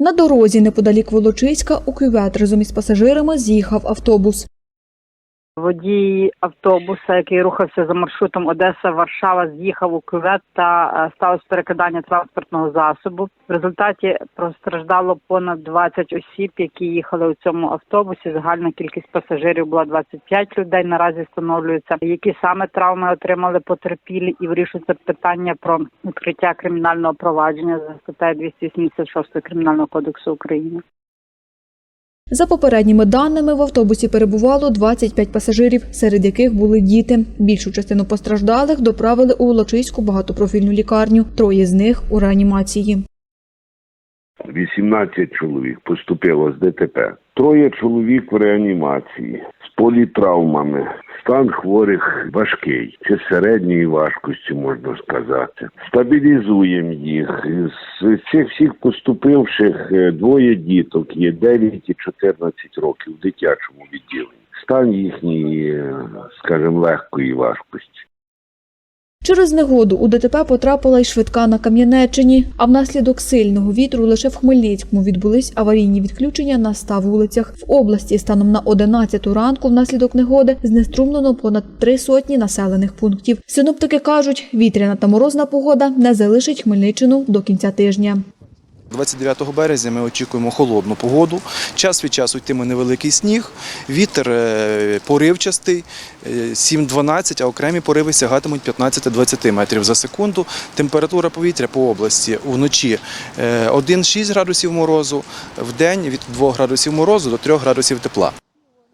На дорозі неподалік Волочиська у кювет разом із пасажирами з'їхав автобус. Водій автобуса, який рухався за маршрутом Одеса-Варшава, з'їхав у кювет та е, сталося перекидання транспортного засобу. В результаті постраждало понад 20 осіб, які їхали у цьому автобусі. Загальна кількість пасажирів була 25 людей. Наразі встановлюється, які саме травми отримали потерпілі, і вирішується питання про відкриття кримінального провадження за статтею 286 кримінального кодексу України. За попередніми даними, в автобусі перебувало 25 пасажирів, серед яких були діти. Більшу частину постраждалих доправили у Волочиську багатопрофільну лікарню. Троє з них у реанімації. 18 чоловік поступило з ДТП. Троє чоловік в реанімації з політравмами. Стан хворих важкий чи середньої важкості, можна сказати. Стабілізуємо їх. З цих всіх поступивших е, двоє діток є 9 і 14 років в дитячому відділенні. Стан їхній, е, скажімо, легкої важкості. Через негоду у ДТП потрапила й швидка на Кам'янеччині, а внаслідок сильного вітру лише в Хмельницькому відбулись аварійні відключення на ста вулицях. В області станом на 11 ранку внаслідок негоди знеструмлено понад три сотні населених пунктів. Синоптики кажуть, вітряна та морозна погода не залишить Хмельниччину до кінця тижня. 29 березня ми очікуємо холодну погоду. Час від часу йтиме невеликий сніг, вітер е, поривчастий, е, 7-12, а окремі пориви сягатимуть 15-20 метрів за секунду. Температура повітря по області вночі е, 1-6 градусів морозу, в день від 2 градусів морозу до 3 градусів тепла.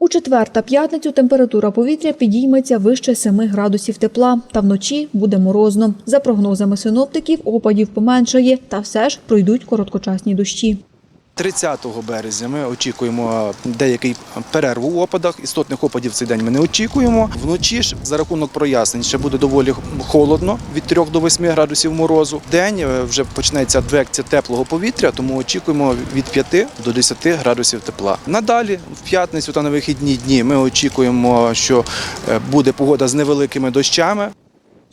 У четвер та п'ятницю температура повітря підійметься вище 7 градусів тепла, та вночі буде морозно. За прогнозами синоптиків, опадів поменшає, та все ж пройдуть короткочасні дощі. 30 березня ми очікуємо деякий перерву в опадах. Істотних опадів в цей день ми не очікуємо. Вночі ж за рахунок прояснень ще буде доволі холодно від 3 до 8 градусів морозу. День е, вже почнеться адвекція теплого повітря, тому очікуємо від 5 до 10 градусів тепла. Надалі, в п'ятницю та на вихідні дні, ми очікуємо, що е, буде погода з невеликими дощами.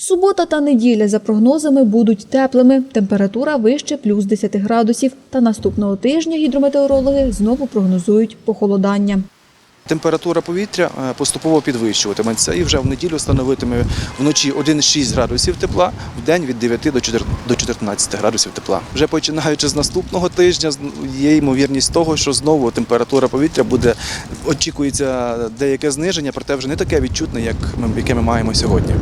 Субота та неділя за прогнозами будуть теплими. Температура вище плюс 10 градусів. Та наступного тижня гідрометеорологи знову прогнозують похолодання. Температура повітря е, поступово підвищуватиметься і вже в неділю становитиме вночі 1,6 градусів тепла, в день від 9 до 14 градусів тепла. Вже починаючи з наступного тижня, є ймовірність того, що знову температура повітря буде очікується деяке зниження, проте вже не таке відчутне, як ми, яке ми маємо сьогодні.